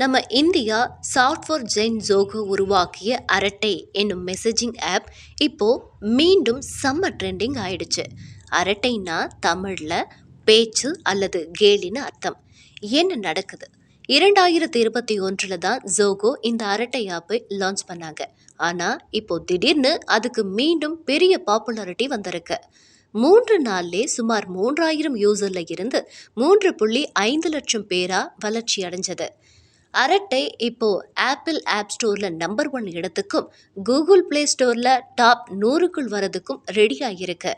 நம்ம India software Jain Joko உருவாக்கிய அரட்டை என்னும் மெசேஜிங் ஆப் இப்போ மீண்டும் செம்ம ட்ரெண்டிங் ஆயிடுச்சு. அரட்டைனா தமிழில் பேச்சு அல்லது கேலின்னு அர்த்தம். என்ன நடக்குது? இரண்டாயிரத்தி இருபத்தி ஒன்றில் தான் ஜோகோ இந்த அரட்டை ஆப்பை லான்ச் பண்ணாங்க. ஆனால் இப்போ திடீர்னு அதுக்கு மீண்டும் பெரிய பாப்புலாரிட்டி வந்திருக்கு. மூன்று நாள்லே சுமார் மூன்றாயிரம் யூசரில் இருந்து மூன்று புள்ளி ஐந்து லட்சம் பேரா வளர்ச்சி அடைஞ்சது. அரட்டை இப்போ ஆப்பிள் ஆப் ஸ்டோர்ல நம்பர் ஒன் இடத்துக்கும் கூகுள் பிளே ஸ்டோர்ல டாப் நூறுக்குள் வரதுக்கும் ரெடி ஆகியிருக்கு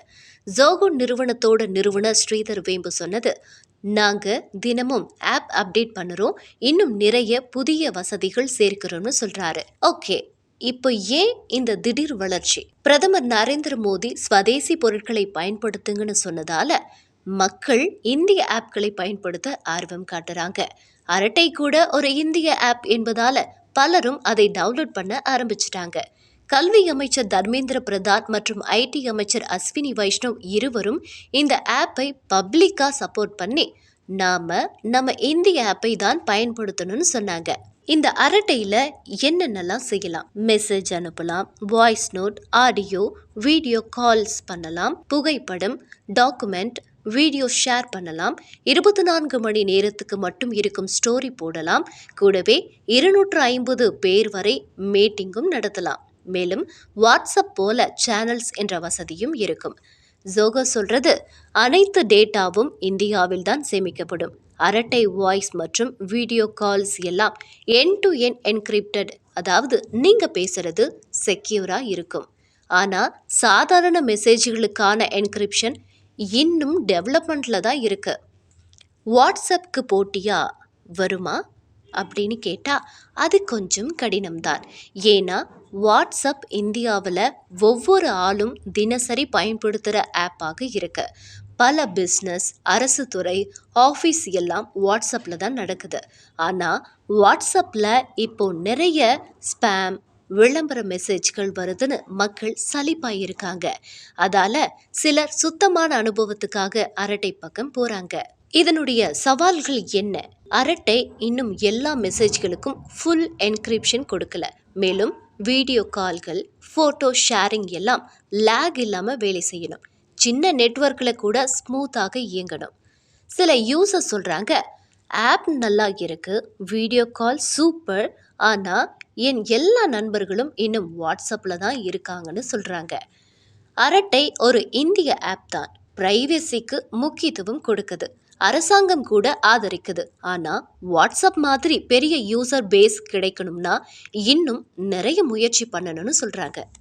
ஜோகோ நிறுவனத்தோட நிறுவனர் ஸ்ரீதர் வேம்பு சொன்னது நாங்க தினமும் ஆப் அப்டேட் பண்ணுறோம் இன்னும் நிறைய புதிய வசதிகள் சேர்க்கிறோம்னு சொல்றாரு. ஓகே இப்போ ஏன் இந்த திடீர் வளர்ச்சி? பிரதமர் நரேந்திர மோடி ஸ்வதேசி பொருட்களை பயன்படுத்துங்கன்னு சொன்னதால மக்கள் இந்திய ஆப்களை பயன்படுத்த ஆர்வம் காட்டுறாங்க. அரட்டை கூட ஒரு இந்திய ஆப் என்பதால பலரும் அதை டவுன்லோட் பண்ண ஆரம்பிச்சிட்டாங்க. கல்வி அமைச்சர் தர்மேந்திர பிரதான் மற்றும் ஐடி அமைச்சர் அஸ்வினி வைஷ்ணவ் இருவரும் இந்த ஆப்பை பப்ளிக்காக சப்போர்ட் பண்ணி நாம நம்ம இந்திய ஆப்பை தான் பயன்படுத்தணும்னு சொன்னாங்க. இந்த அரட்டையில் என்னென்னலாம் செய்யலாம்? மெசேஜ் அனுப்பலாம் voice note audio video calls பண்ணலாம் புகைப்படம் டாக்குமெண்ட் வீடியோ ஷேர் பண்ணலாம். இருபத்தி நான்கு மணி நேரத்துக்கு மட்டும் இருக்கும் ஸ்டோரி போடலாம். கூடவே இருநூற்று ஐம்பது பேர் வரை மீட்டிங்கும் நடத்தலாம். மேலும் வாட்ஸ்அப் போல சேனல்ஸ் என்ற வசதியும் இருக்கும். ஜோகோ சொல்றது அனைத்து டேட்டாவும் இந்தியாவில் தான் சேமிக்கப்படும். அரட்டை வாய்ஸ் மற்றும் வீடியோ கால்ஸ் எல்லாம் என் டு என் என்கிரிப்டட் அதாவது நீங்கள் பேசுறது செக்யூராக இருக்கும். ஆனால் சாதாரண மெசேஜ்களுக்கான என்கிரிப்ஷன் இன்னும் டெவலப்மெண்ட்ல தான் இருக்கு. வாட்ஸ்அப்க்கு போட்டியா வருமா? அப்படின்னு கேட்டால் அது கொஞ்சம் கடினம்தான். ஏன்னா வாட்ஸ்அப் இந்தியாவில் ஒவ்வொரு ஆளும் தினசரி பயன்படுத்துகிற ஆப்பாக இருக்கு. பல பிஸ்னஸ் அரசு துறை ஆஃபீஸ் எல்லாம் வாட்ஸ்அப்பில் தான் நடக்குது. ஆனால் வாட்ஸ்அப்பில் இப்போ நிறைய ஸ்பேம் விளம்பர மெசேஜ்கள் வருதுன்னு மக்கள் சலிப்பாயிருக்காங்க. அதால சிலர் சுத்தமான அனுபவத்துக்காக அரட்டை பக்கம் போறாங்க. இதனுடைய சவால்கள் என்ன? அரட்டை இன்னும் எல்லா மெசேஜ்களுக்கும் ஃபுல் என்கிரிப்ஷன் கொடுக்கல. மேலும் வீடியோ கால்கள் ஃபோட்டோ ஷேரிங் எல்லாம் லேக் இல்லாமல் வேலை செய்யணும். சின்ன நெட்ஒர்க்கில் கூட ஸ்மூத்தாக இயங்கணும். சில யூசர் சொல்கிறாங்க ஆப் நல்லா இருக்கு. Video call super. ஆனால் என் எல்லா நண்பர்களும் இன்னும் வாட்ஸ்அப்பில் தான் இருக்காங்கன்னு சொல்கிறாங்க அரட்டை ஒரு இந்திய ஆப் தான். ப்ரைவசிக்கு முக்கியத்துவம் கொடுக்குது. அரசாங்கம் கூட ஆதரிக்குது. ஆனால் வாட்ஸ்அப் மாதிரி பெரிய யூசர் பேஸ் கிடைக்கணும்னா இன்னும் நிறைய முயற்சி பண்ணணும்னு சொல்கிறாங்க